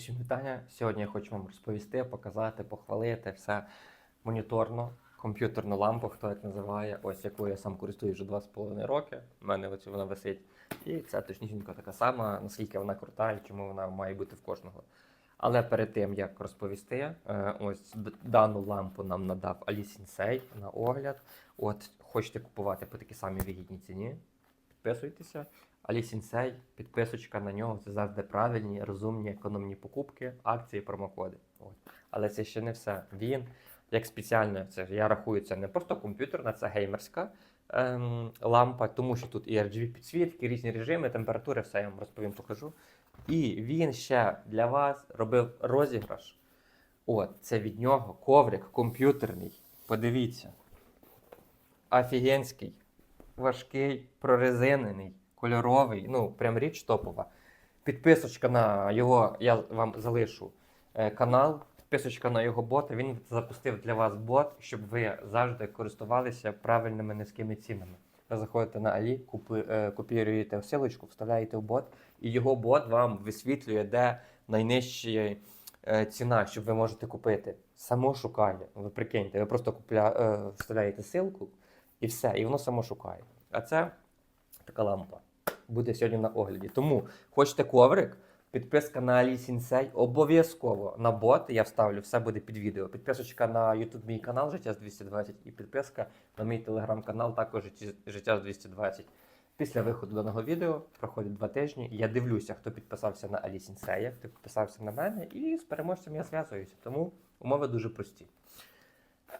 Усім вітання. Сьогодні я хочу вам розповісти, показати, похвалити все моніторну, комп'ютерну лампу, хто як називає, ось яку я сам користуюсь вже 2,5 роки. У мене ось вона висить. І це точнісінько така сама, наскільки вона крута і чому вона має бути в кожного. Але перед тим як розповісти, е, ось дану лампу нам надав Алі Сінсей на огляд. От хочете купувати по такій самій вигідній ціні, підписуйтеся. Алі Сінсей, підписочка на нього це завжди правильні, розумні, економні покупки, акції, промокоди. От. Але це ще не все. Він як спеціально, це я рахую, це не просто комп'ютерна, це геймерська ем, лампа, тому що тут і RGB підсвітки, різні режими, температури, все я вам розповім, покажу. І він ще для вас робив розіграш. От, це від нього коврик комп'ютерний. Подивіться. Офігенський, важкий, прорезинений, кольоровий. Ну, прям річ топова. Підписочка на його, я вам залишу е, канал. Підписочка на його бота. Він запустив для вас бот, щоб ви завжди користувалися правильними низькими цінами. Ви заходите на Алі, е, копіюєте всилочку, вставляєте в бот, і його бот вам висвітлює, де найнижча е, ціна, щоб ви можете купити. Само шукає. Ви прикиньте, ви просто купля, вставляєте ссылку і все, і воно само шукає. А це така лампа буде сьогодні на огляді. Тому хочете коврик, підписка на Алі Сінсей, обов'язково на бот. Я вставлю, все буде під відео. Підписочка на YouTube мій канал Життя з 220 і підписка на мій телеграм-канал також Життя з 220. Після виходу даного відео проходить два тижні. Я дивлюся, хто підписався на Алі Сінсея, хто підписався на мене, і з переможцем я зв'язуюся. Тому умови дуже прості.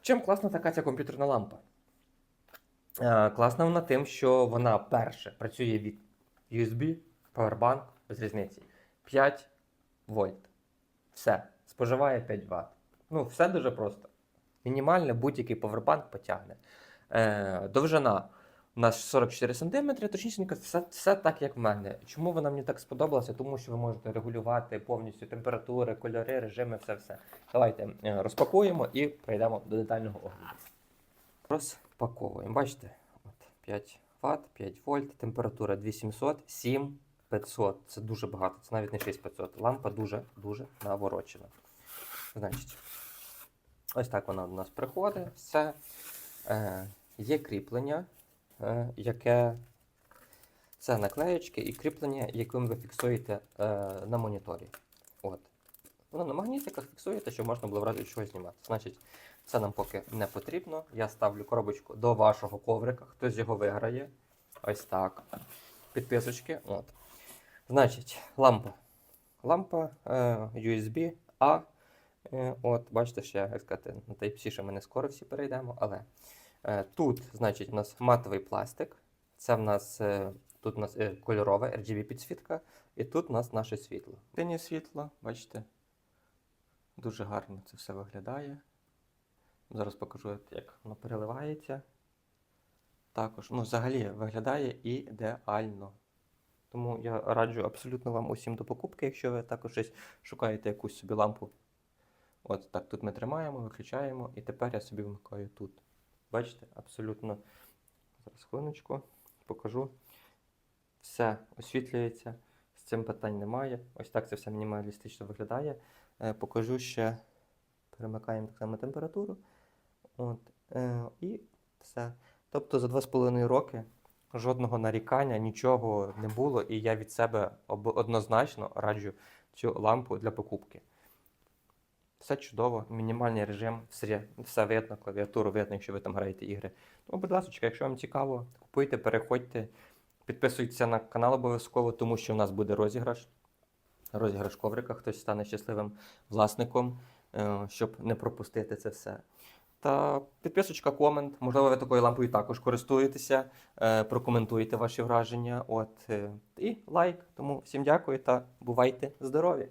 Чим класна така ця комп'ютерна лампа? Е, Класна вона тим, що вона перше працює від USB, Powerbank, без різниці. 5 вольт. Все. Споживає 5 Вт. Ну, все дуже просто. Мінімальне будь-який повербанк потягне. Е, довжина у нас 44 см, точніше, все, все так, як в мене. Чому вона мені так сподобалася? Тому що ви можете регулювати повністю температури, кольори, режими, все-все. Давайте е, розпакуємо і перейдемо до детального огляду. Розпаковуємо. Бачите? От 5 Вт, 5 вольт, температура 2700, 7500. Це дуже багато, це навіть не 6500. Лампа дуже-дуже наворочена. Значить, ось так вона до нас приходить. Все. Е, є кріплення, е, яке це наклеєчки і кріплення, яким ви фіксуєте е, на моніторі. От. Воно на магнітиках фіксуєте, щоб можна було в разі чого знімати. Значить, це нам поки не потрібно. Я ставлю коробочку до вашого коврика. Хтось його виграє. Ось так. Підписочки. От. Значить, лампа. Лампа е, USB A. Е, от, бачите, ще, як сказати, на Type-C ми не скоро всі перейдемо, але е, тут, значить, у нас матовий пластик. Це в нас тут у нас кольорова RGB підсвітка, і тут у нас наше світло. Синє світло, бачите, дуже гарно це все виглядає. Зараз покажу, як воно переливається. Також, ну, взагалі виглядає ідеально. Тому я раджу абсолютно вам усім до покупки, якщо ви також щось шукаєте якусь собі лампу. От так, тут ми тримаємо, виключаємо, і тепер я собі вмикаю тут. Бачите, абсолютно. Зараз хвилиночку покажу. Все освітлюється, з цим питань немає. Ось так це все мінімалістично виглядає. Е, покажу ще, перемикаємо так само температуру. От, е, і все. Тобто за 2,5 роки жодного нарікання, нічого не було, і я від себе однозначно раджу цю лампу для покупки. Все чудово, мінімальний режим, все, все видно, клавіатуру видно, якщо ви там граєте ігри. Тому, будь ласка, якщо вам цікаво, купуйте, переходьте, підписуйтесь на канал обов'язково, тому що в нас буде розіграш. Розіграш коврика, хтось стане щасливим власником, е, щоб не пропустити це все. Та підписочка, комент. Можливо, ви такою лампою також користуєтеся. Е, прокоментуйте ваші враження. От, е, і лайк. Тому всім дякую та бувайте здорові!